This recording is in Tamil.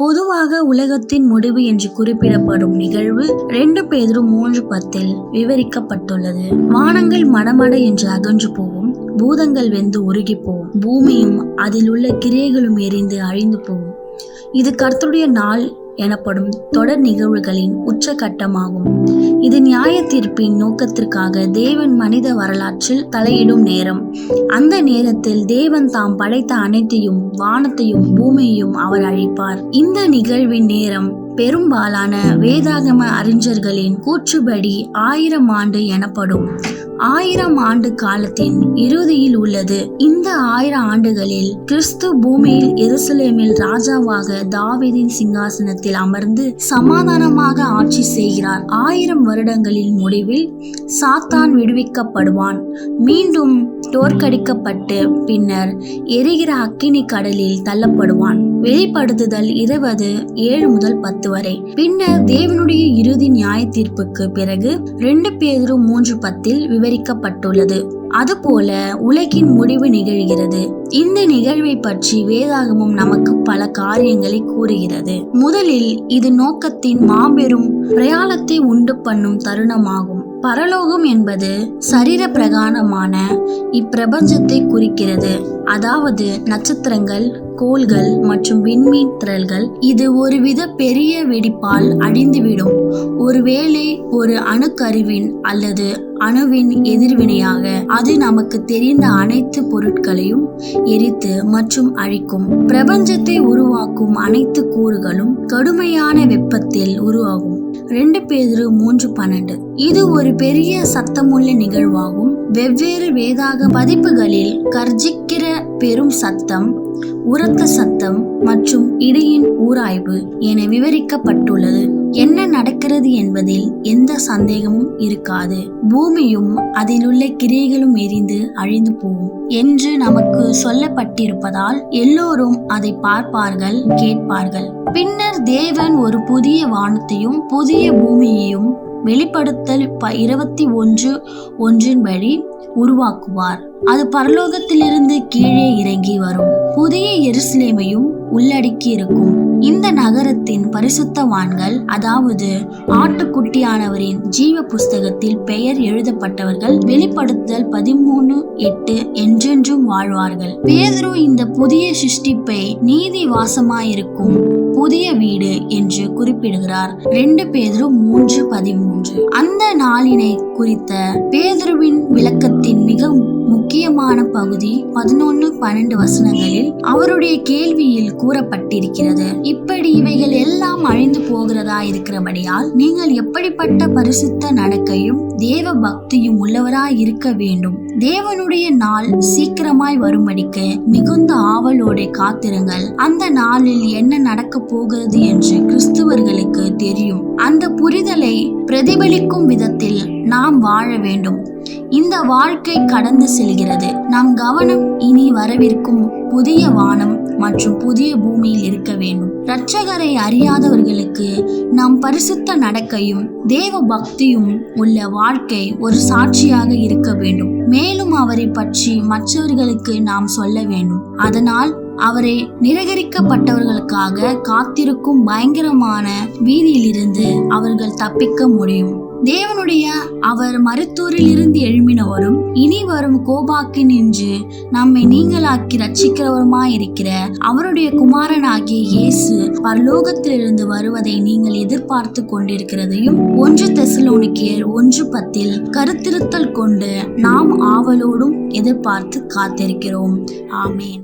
பொதுவாக உலகத்தின் முடிவு என்று குறிப்பிடப்படும் நிகழ்வு ரெண்டு பேரும் மூன்று பத்தில் விவரிக்கப்பட்டுள்ளது. வானங்கள் மடமட என்று அகன்று போகும் பூதங்கள் வெந்து உருகி போகும். பூமியும் அதில் உள்ள கிரியைகளும் எரிந்து அழிந்து போகும். இது கர்த்தருடைய நாள் எனப்படும் தொடர் நிகழ்வுகளின் உச்சகட்டமாகும். இது நியாய தீர்ப்பின் நோக்கத்திற்காக தேவன் மனித வரலாற்றில் தலையிடும் நேரம். அந்த நேரத்தில் தேவன் தாம் படைத்த அனைத்தையும் வானத்தையும் பூமியையும் அவர் அழிப்பார். இந்த நிகழ்வின் நேரம் பெரும்பாலான வேதாகம அறிஞர்களின் கூற்றுப்படி ஆயிரம் ஆண்டு எனப்படும். ஆயிரம் ஆண்டு காலத்தின் இறுதியில் உள்ளது. இந்த ஆயிரம் ஆண்டுகளில் கிறிஸ்து பூமியில் எருசலேமில் ராஜாவாக தாவீதின் சிங்காசனத்தில் அமர்ந்து சமாதானமாக ஆட்சி செய்கிறார். ஆயிரம் வருடங்களின் முடிவில் சாத்தான் விடுவிக்கப்படுவான். மீண்டும் தோற்கடிக்கப்பட்டு பின்னர் எரிகிற அக்கினி கடலில் தள்ளப்படுவான். வெளிப்படுத்துதல் இருபது ஏழு முதல் பத்து வரை. பின்னர் தேவனுடைய நியாய தீர்ப்புக்கு பிறகு ரெண்டு பேரு மூன்று பத்தில் விவரிக்கப்பட்டுள்ளது. அதுபோல உலகின் முடிவு நிகழ்கிறது. இந்த நிகழ்வை பற்றி வேதாகமும் நமக்கு பல காரியங்களை கூறுகிறது. முதலில் இது நோக்கத்தின் மாபெரும் பிரயாணத்தை உண்டு பண்ணும் தருணமாகும். பரலோகம் என்பது சரீர பிரகாரமான இப்பிரபஞ்சத்தை குறிக்கிறது. அதாவது நட்சத்திரங்கள் கோள்கள் மற்றும் விண்மீன் திரள்கள் இது ஒருவித பெரிய வெடிப்பால் அழிந்துவிடும். ஒருவேளை ஒரு அணுக்கருவின் அல்லது அணுவின் எதிர்வினையாக அது நமக்கு தெரிந்த அனைத்து பொருட்களையும் எரித்து மற்றும் அழிக்கும். பிரபஞ்சத்தை உருவாக்கும் அனைத்து கூறுகளும் கடுமையான வெப்பத்தில் உருவாகும். ரெண்டு பேரு மூன்று பன்னெண்டு. இது ஒரு பெரிய சத்தமுள்ள நிகழ்வாகும். வெவ்வேறு வேதாக பதிப்புகளில் கர்ஜிக்கிற பெரும் சத்தம் உரத்த சத்தம் மற்றும் இடியின் ஊராய்வு என விவரிக்கப்பட்டுள்ளது. என்ன நடக்கிறது என்பதில் எந்த சந்தேகமும் இருக்காது. பூமியும் அதிலுள்ள கிரைகளும் எரிந்து அழிந்து போகும் என்று நமக்கு சொல்லப்பட்டிருப்பதால் எல்லோரும் அதை பார்ப்பார்கள் கேட்பார்கள். பின்னர் தேவன் ஒரு புதிய வானத்தையும் புதிய பூமியையும் வெளிப்படுத்தல் ப- இருபத்தி ஒன்று ஒன்றின் வழி உருவாக்குவார். அது பரலோகத்திலிருந்து கீழே இறங்கி வரும். புதிய எருசலேமையும் உள்ளடக்கி இருக்கும். இந்த நகரத்தின் பரிசுத்தவான்கள் அதாவது ஆட்டுக்குட்டியானவரின் ஜீவ புஸ்தகத்தில் பெயர் எழுதப்பட்டவர்கள் வெளிப்படுத்தல் பதிமூணு எட்டு என்றென்றும் வாழ்வார்கள். பேதுரு இந்த புதிய சிருஷ்டிப்பை நீதி வாசமாயிருக்கும் புதிய வீடு குறிப்பிடுகிறார். ரெண்டு பேதுரு மூன்று பதிமூன்று. அந்த நாளினை குறித்த பேதுருவின் விளக்கத்தின் மிக முக்கியமான பகுதி பதினொன்னு பன்னெண்டு வசனங்களில் அவருடைய கேள்வியில் கூறப்பட்டிருக்கிறது. இப்படி இவைகள் எல்லாம் போகிறதா இருக்கிறபடியால் நீங்கள் எப்படிப்பட்ட பரிசுத்த நடக்கையும் தேவ பக்தியும் உள்ளவராய் இருக்க வேண்டும். தேவனுடைய நாள் சீக்கிரமாய் வரும்படிக்கு மிகுந்த ஆவலோட காத்திருங்கள். அந்த நாளில் என்ன நடக்க போகிறது என்று கிறிஸ்துவர்களுக்கு தெரியும். அந்த புரிதலை பிரதிபலிக்கும் விதத்தில் நாம் வாழ வேண்டும். இந்த வாழ்க்கை கடந்து செல்கிறது. நம் கவனம் இனி வரவிருக்கும் புதிய வானம் மற்றும் புதிய பூமியில் இருக்க வேண்டும். இரட்சகரை அறியாதவர்களுக்கு நாம் பரிசுத்த நடக்கையும் தேவ பக்தியும் உள்ள வாழ்க்கை ஒரு சாட்சியாக இருக்க வேண்டும். மேலும் அவரை பற்றி மற்றவர்களுக்கு நாம் சொல்ல வேண்டும். அதனால் அவரை நிராகரிக்கப்பட்டவர்களுக்காக காத்திருக்கும் பயங்கரமான வீதியிலிருந்து அவர்கள் தப்பிக்க முடியும். தேவனுடைய அவர் மருத்துவரில் இருந்து எழும்பினவரும் இனி வரும் கோபாக்கி நின்று நம்மை நீங்களாக்கி ரட்சிக்கிறவருமாயிருக்கிற அவருடைய குமாரனாகிய இயேசு பரலோகத்திலிருந்து வருவதை நீங்கள் எதிர்பார்த்து கொண்டிருக்கிறதையும் ஒன்று தெசலோனிக்கியர் ஒன்று பத்தில் கருத்திருத்தல் கொண்டு நாம் ஆவலோடும் எதிர்பார்த்து காத்திருக்கிறோம். ஆமேன்.